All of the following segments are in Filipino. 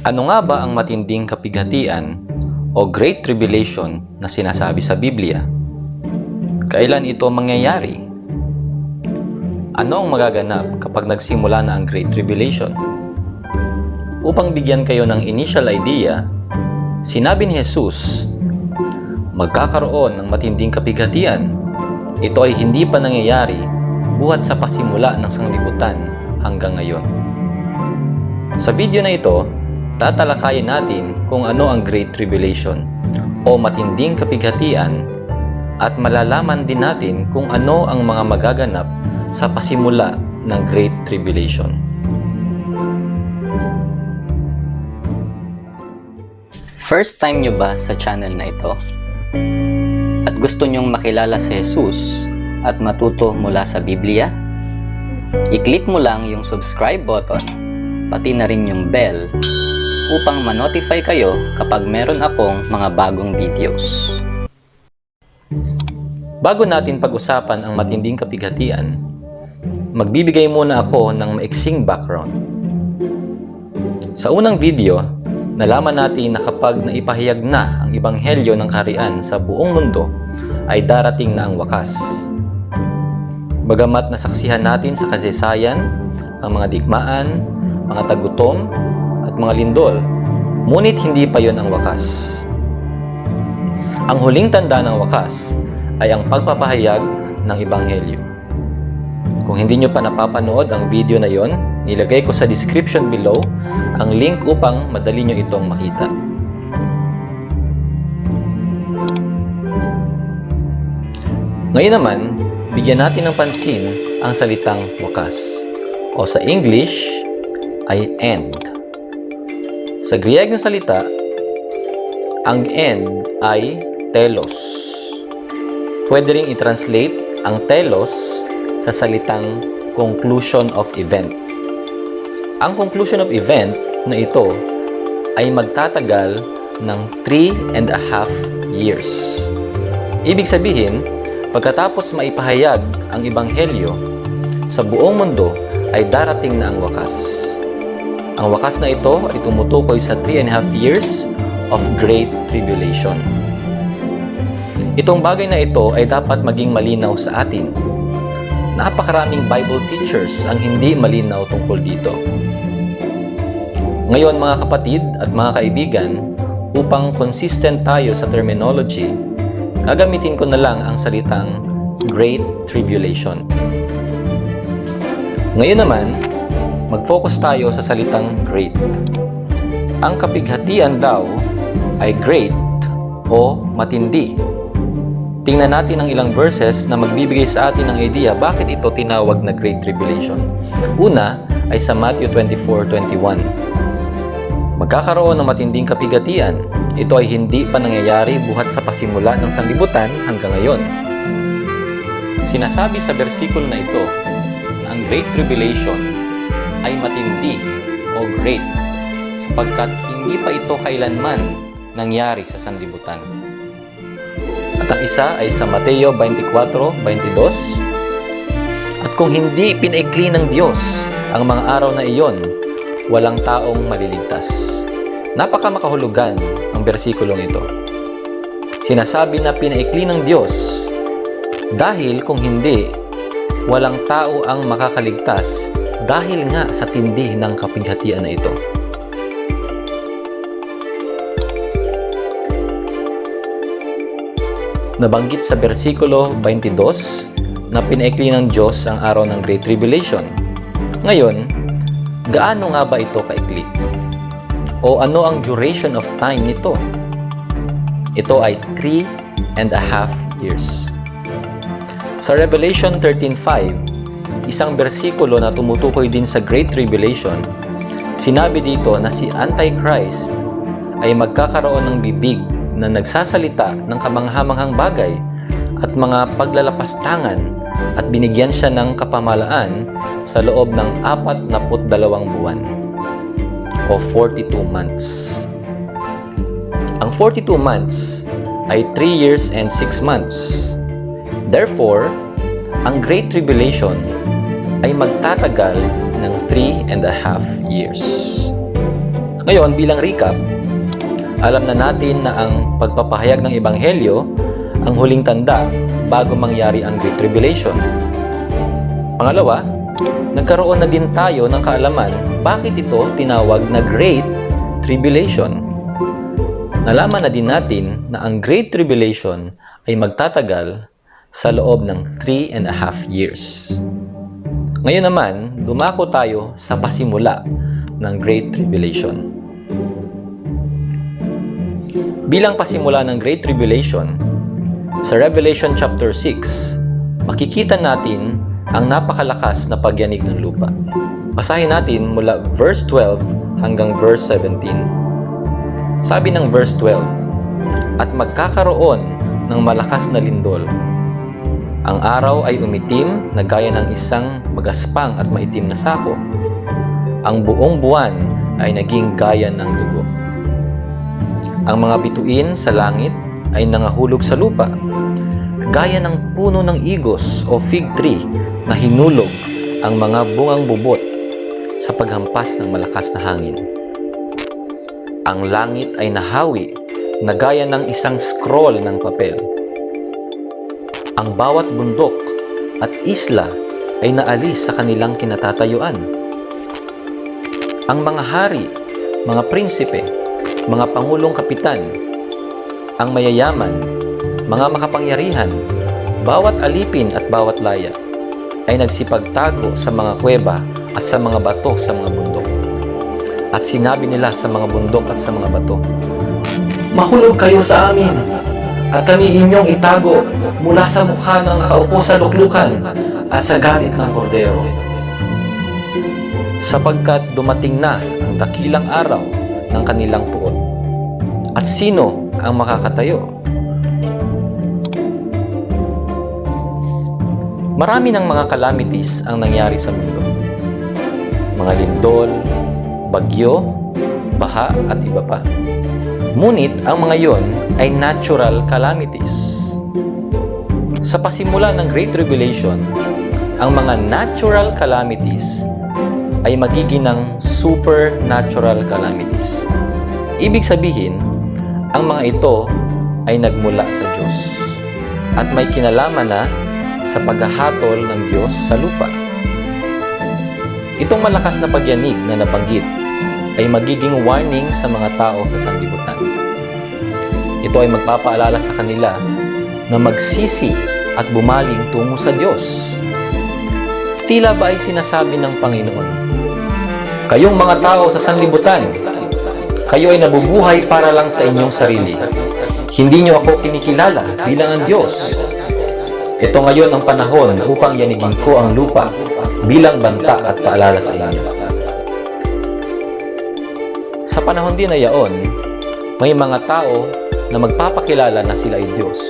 Ano nga ba ang matinding kapighatian o Great Tribulation na sinasabi sa Biblia? Kailan ito mangyayari? Ano ang magaganap kapag nagsimula na ang Great Tribulation? Upang bigyan kayo ng initial idea, sinabi ni Jesus, magkakaroon ng matinding kapighatian. Ito ay hindi pa nangyayari buhat sa pasimula ng sanglibutan hanggang ngayon. Sa video na ito, tatalakayin natin kung ano ang Great Tribulation o matinding kapighatian at malalaman din natin kung ano ang mga magaganap sa pasimula ng Great Tribulation. First time nyo ba sa channel na ito? At gusto nyong makilala si Jesus at matuto mula sa Biblia? I-click mo lang yung subscribe button, pati na rin yung bell upang ma-notify kayo kapag meron akong mga bagong videos. Bago natin pag-usapan ang matinding kapighatian, magbibigay muna ako ng maiksing background. Sa unang video, nalaman natin na kapag naipahayag na ang ibanghelyo ng kaharian sa buong mundo, ay darating na ang wakas. Bagamat nasaksihan natin sa kasaysayan ang mga digmaan, mga tagutom, mga lindol, ngunit hindi pa yon ang wakas. Ang huling tanda ng wakas ay ang pagpapahayag ng Ebanghelyo. Kung hindi nyo pa napapanood ang video na yon, nilagay ko sa description below ang link upang madali nyo itong makita. Ngayon naman, bigyan natin ng pansin ang salitang wakas o sa English ay end. Sa Griegong salita, ang end ay telos. Pwede ring i-translate ang telos sa salitang conclusion of event. Ang conclusion of event na ito ay magtatagal ng 3 and a half years. Ibig sabihin, pagkatapos maipahayag ang ebanghelyo sa buong mundo ay darating na ang wakas. Ang wakas na ito ay tumutukoy sa 3 and a half years of Great Tribulation. Itong bagay na ito ay dapat maging malinaw sa atin. Napakaraming Bible teachers ang hindi malinaw tungkol dito. Ngayon mga kapatid at mga kaibigan, upang consistent tayo sa terminology, gagamitin ko na lang ang salitang Great Tribulation. Ngayon naman, mag-focus tayo sa salitang great. Ang kapighatian daw ay great o matindi. Tingnan natin ang ilang verses na magbibigay sa atin ng idea bakit ito tinawag na Great Tribulation. Una ay sa Matthew 24:21. Magkakaroon ng matinding kapighatian. Ito ay hindi pa nangyayari buhat sa pasimula ng sanlibutan hanggang ngayon. Sinasabi sa bersikulo na ito na ang Great Tribulation ay matindi o great sapagkat hindi pa ito kailanman nangyari sa sanlibutan. At ang isa ay sa Mateo 24:22 At kung hindi pinaikli ng Diyos ang mga araw na iyon, walang taong maliligtas. Napaka makahulugan ang bersikulong ito. Sinasabi na pinaikli ng Diyos dahil kung hindi, walang tao ang makakaligtas dahil nga sa tindi ng kapighatian na ito. Nabanggit sa bersikulo 22 na pinaikli ng Diyos ang araw ng Great Tribulation. Ngayon, gaano nga ba ito kaikli? O ano ang duration of time nito? Ito ay 3 and a half years. Sa Revelation 13.5, isang bersikulo na tumutukoy din sa Great Tribulation, sinabi dito na si Antichrist ay magkakaroon ng bibig na nagsasalita ng kamanghamanghang bagay at mga paglalapastangan at binigyan siya ng kapamalaan sa loob ng 42 buwan o 42 months. Ang 42 months ay 3 years and 6 months. Therefore, ang Great Tribulation ay magtatagal ng 3 and a half years. Ngayon, bilang recap, alam na natin na ang pagpapahayag ng Ebanghelyo ang huling tanda bago mangyari ang Great Tribulation. Pangalawa, nagkaroon na din tayo ng kaalaman bakit ito tinawag na Great Tribulation. Nalaman na din natin na ang Great Tribulation ay magtatagal sa loob ng three and a half years. Ngayon naman, dumako tayo sa pasimula ng Great Tribulation. Bilang pasimula ng Great Tribulation, sa Revelation chapter 6, makikita natin ang napakalakas na pagyanig ng lupa. Basahin natin mula verse 12 hanggang verse 17. Sabi ng verse 12, At magkakaroon ng malakas na lindol. Ang araw ay umitim na gaya ng isang magaspang at maitim na sako. Ang buong buwan ay naging gaya ng dugo. Ang mga bituin sa langit ay nangahulog sa lupa, gaya ng puno ng igos o fig tree na hinulog ang mga bungang bubot sa paghampas ng malakas na hangin. Ang langit ay nahawi na gaya ng isang scroll ng papel. Ang bawat bundok at isla ay naalis sa kanilang kinatatayuan. Ang mga hari, mga prinsipe, mga pangulong kapitan, ang mayayaman, mga makapangyarihan, bawat alipin at bawat laya ay nagsipagtago sa mga kuweba at sa mga bato sa mga bundok. At sinabi nila sa mga bundok at sa mga bato, Mahulog kayo sa amin, at kami inyong itago mula sa mukha ng nakaupo sa luklukan at sa galit ng kordero. Sapagkat dumating na ang dakilang araw ng kanilang puot. At sino ang makakatayo? Marami ng mga calamities ang nangyari sa mundo. Mga lindol, bagyo, baha at iba pa. Ngunit ang mga yon ay natural calamities. Sa pasimula ng Great Tribulation, ang mga natural calamities ay magiging ng supernatural calamities. Ibig sabihin, ang mga ito ay nagmula sa Diyos at may kinalaman na sa paghahatol ng Diyos sa lupa. Itong malakas na pagyanig na nabanggit ay magiging warning sa mga tao sa sanlibutan. Ito ay magpapaalala sa kanila na magsisi at bumaling tungo sa Diyos. Tila ba ay sinasabi ng Panginoon, Kayong mga tao sa sanlibutan, kayo ay nabubuhay para lang sa inyong sarili. Hindi niyo ako kinikilala bilang ang Diyos. Ito ngayon ang panahon upang yanigin ko ang lupa bilang banta at paalala sa inyo. Panahon din na yaon, may mga tao na magpapakilala na sila ay Diyos.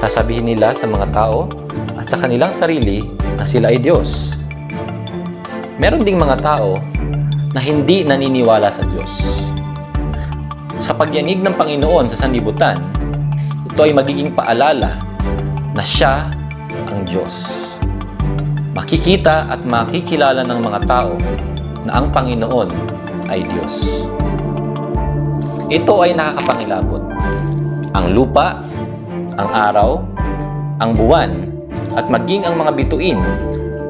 Sasabihin nila sa mga tao at sa kanilang sarili na sila ay Diyos. Meron ding mga tao na hindi naniniwala sa Diyos. Sa pagyanig ng Panginoon sa sanlibutan, ito ay magiging paalala na siya ang Diyos. Makikita at makikilala ng mga tao na ang Panginoon ay Diyos. Ito ay nakakapangilabot. Ang lupa, ang araw, ang buwan, at maging ang mga bituin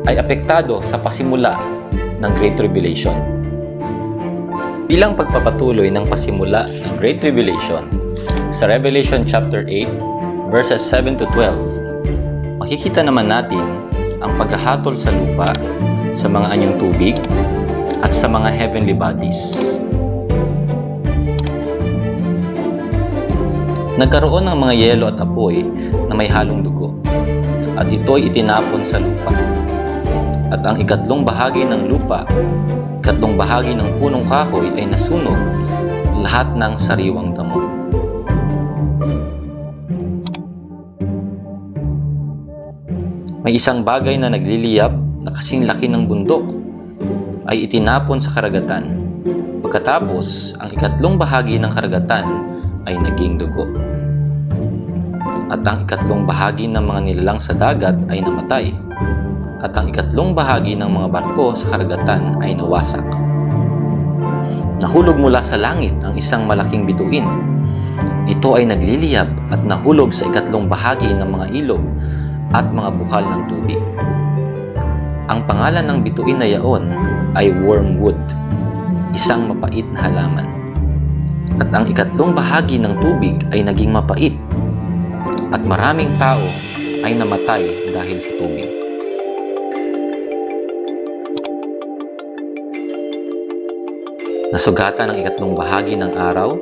ay apektado sa pasimula ng Great Tribulation. Bilang pagpapatuloy ng pasimula ng Great Tribulation, sa Revelation chapter 8, verses 7 to 12, makikita naman natin ang paghahatol sa lupa, sa mga anyong tubig, at sa mga heavenly bodies. Nagkaroon ng mga yelo at apoy na may halong dugo, at ito'y itinapon sa lupa. At ang ikatlong bahagi ng lupa, ikatlong bahagi ng punong kahoy ay nasunog lahat ng sariwang damo. May isang bagay na nagliliyab na kasing laki ng bundok ay itinapon sa karagatan. Pagkatapos, ang ikatlong bahagi ng karagatan ay naging dugo. At ang ikatlong bahagi ng mga nilalang sa dagat ay namatay. At ang ikatlong bahagi ng mga barko sa karagatan ay nawasak. nahulog mula sa langit ang isang malaking bituin. Ito ay nagliliyab at nahulog sa ikatlong bahagi ng mga ilog at mga bukal ng tubig. Ang pangalan ng bituin na yaon ay wormwood, isang mapait na halaman. At ang ikatlong bahagi ng tubig ay naging mapait at maraming tao ay namatay dahil sa tubig. Nasugatan ang ikatlong bahagi ng araw,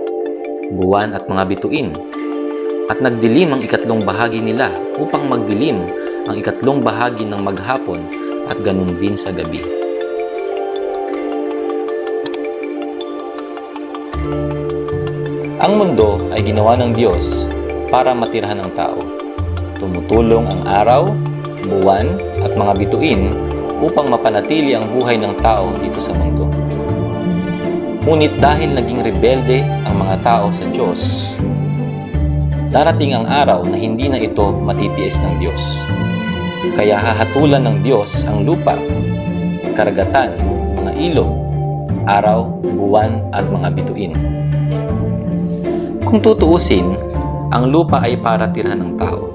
buwan at mga bituin, at nagdilim ang ikatlong bahagi nila upang magdilim ang ikatlong bahagi ng maghapon at ganun din sa gabi. Ang mundo ay ginawa ng Diyos para matirhan ng tao. Tumutulong ang araw, buwan at mga bituin upang mapanatili ang buhay ng tao dito sa mundo. Ngunit dahil naging rebelde ang mga tao sa Diyos, darating ang araw na hindi na ito matitiis ng Diyos. Kaya hahatulan ng Diyos ang lupa, karagatan, mga ilog, araw, buwan at mga bituin. Kung tutuusin, ang lupa ay para tirhan ng tao.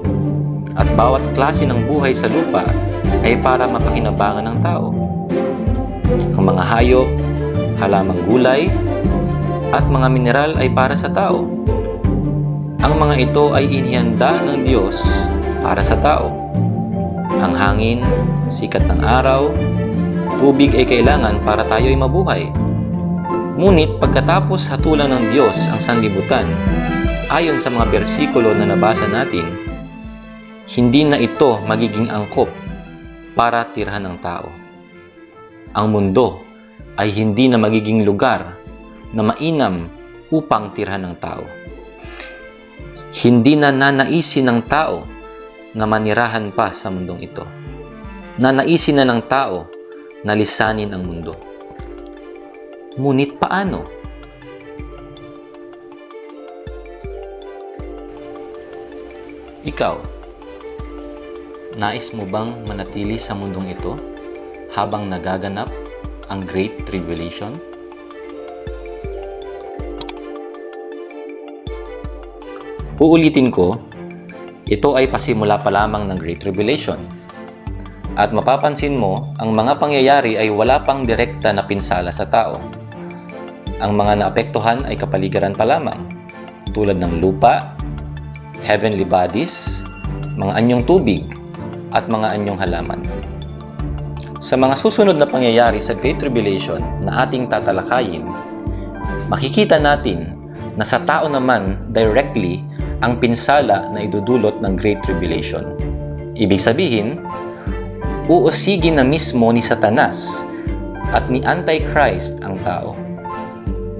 At bawat klase ng buhay sa lupa ay para mapakinabangan ng tao. Ang mga hayop, halamang gulay, at mga mineral ay para sa tao. Ang mga ito ay inihanda ng Diyos para sa tao. Ang hangin, sikat ng araw, tubig ay kailangan para tayo ay mabuhay. Ngunit pagkatapos hatulan ng Diyos ang sanlibutan, ayon sa mga bersikulo na nabasa natin, hindi na ito magiging angkop para tirhan ng tao. Ang mundo ay hindi na magiging lugar na mainam upang tirhan ng tao. Hindi na nanaisin ng tao na manirahan pa sa mundong ito. Nanaisin na ng tao na lisanin ang mundo. Ngunit paano? Ikaw, nais mo bang manatili sa mundong ito habang nagaganap ang Great Tribulation? Uulitin ko, ito ay pasimula pa lamang ng Great Tribulation. At mapapansin mo, ang mga pangyayari ay wala pang direkta na pinsala sa tao. Ang mga naapektuhan ay kapaligiran pa lamang, tulad ng lupa, heavenly bodies, mga anyong tubig, at mga anyong halaman. Sa mga susunod na pangyayari sa Great Tribulation na ating tatalakayin, makikita natin na sa tao naman directly ang pinsala na idudulot ng Great Tribulation. Ibig sabihin, uusigin na mismo ni Satanas at ni Antichrist ang tao.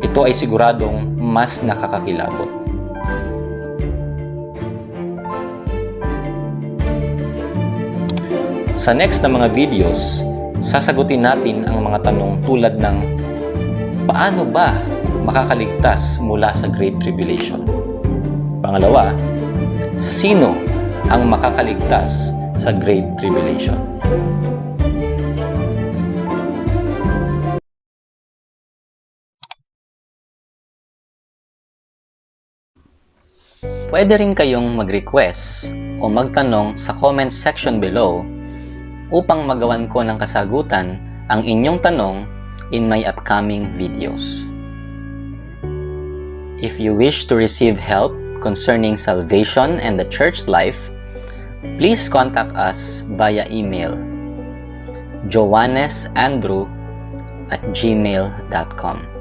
Ito ay siguradong mas nakakakilabot. Sa next na mga videos, sasagutin natin ang mga tanong tulad ng paano ba makakaligtas mula sa Great Tribulation? Pangalawa, sino ang makakaligtas sa Great Tribulation? Pwede rin kayong mag-request o magtanong sa comment section below upang magawan ko ng kasagutan ang inyong tanong in my upcoming videos. If you wish to receive help concerning salvation and the church life, please contact us via email joannesandrew at gmail.com.